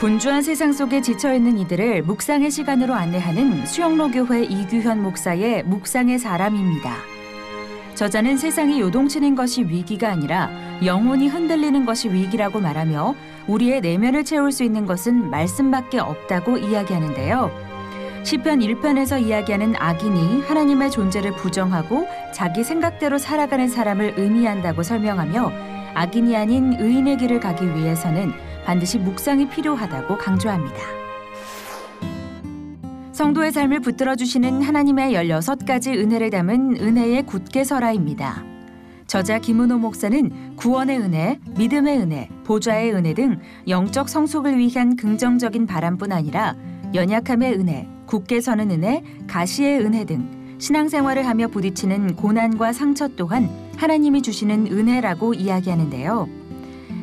분주한 세상 속에 지쳐 있는 이들을 묵상의 시간으로 안내하는 수영로 교회 이규현 목사의 묵상의 사람입니다. 저자는 세상이 요동치는 것이 위기가 아니라 영혼이 흔들리는 것이 위기라고 말하며 우리의 내면을 채울 수 있는 것은 말씀밖에 없다고 이야기하는데요. 시편 1편에서 이야기하는 악인이 하나님의 존재를 부정하고 자기 생각대로 살아가는 사람을 의미한다고 설명하며 악인이 아닌 의인의 길을 가기 위해서는 반드시 묵상이 필요하다고 강조합니다. 성도의 삶을 붙들어 주시는 하나님의 16가지 은혜를 담은 은혜의 굳게 서라입니다. 저자 김은호 목사는 구원의 은혜, 믿음의 은혜, 보좌의 은혜 등 영적 성숙을 위한 긍정적인 바람뿐 아니라 연약함의 은혜, 굳게 서는 은혜, 가시의 은혜 등 신앙생활을 하며 부딪히는 고난과 상처 또한 하나님이 주시는 은혜라고 이야기하는데요.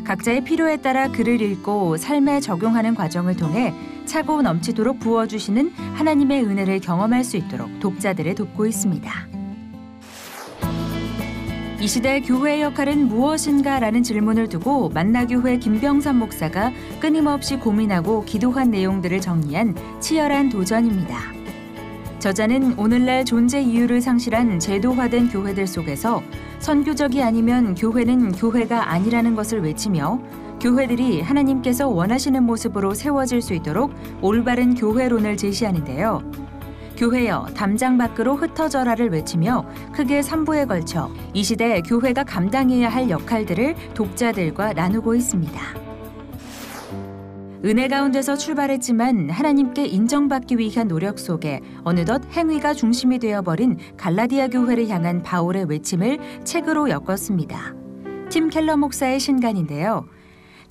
각자의 필요에 따라 글을 읽고 삶에 적용하는 과정을 통해 차고 넘치도록 부어주시는 하나님의 은혜를 경험할 수 있도록 독자들을 돕고 있습니다. 이 시대 교회의 역할은 무엇인가라는 질문을 두고 만나교회 김병선 목사가 끊임없이 고민하고 기도한 내용들을 정리한 치열한 도전입니다. 저자는 오늘날 존재 이유를 상실한 제도화된 교회들 속에서 선교적이 아니면 교회는 교회가 아니라는 것을 외치며 교회들이 하나님께서 원하시는 모습으로 세워질 수 있도록 올바른 교회론을 제시하는데요. 교회여 담장 밖으로 흩어져라를 외치며 크게 3부에 걸쳐 이 시대 교회가 감당해야 할 역할들을 독자들과 나누고 있습니다. 은혜 가운데서 출발했지만 하나님께 인정받기 위한 노력 속에 어느덧 행위가 중심이 되어버린 갈라디아 교회를 향한 바울의 외침을 책으로 엮었습니다. 팀 켈러 목사의 신간인데요.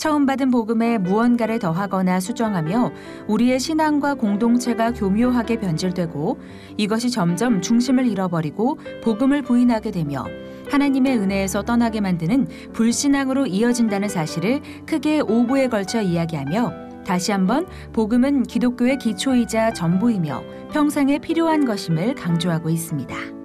처음 받은 복음에 무언가를 더하거나 수정하며 우리의 신앙과 공동체가 교묘하게 변질되고 이것이 점점 중심을 잃어버리고 복음을 부인하게 되며 하나님의 은혜에서 떠나게 만드는 불신앙으로 이어진다는 사실을 크게 5부에 걸쳐 이야기하며 다시 한번 복음은 기독교의 기초이자 전부이며 평생에 필요한 것임을 강조하고 있습니다.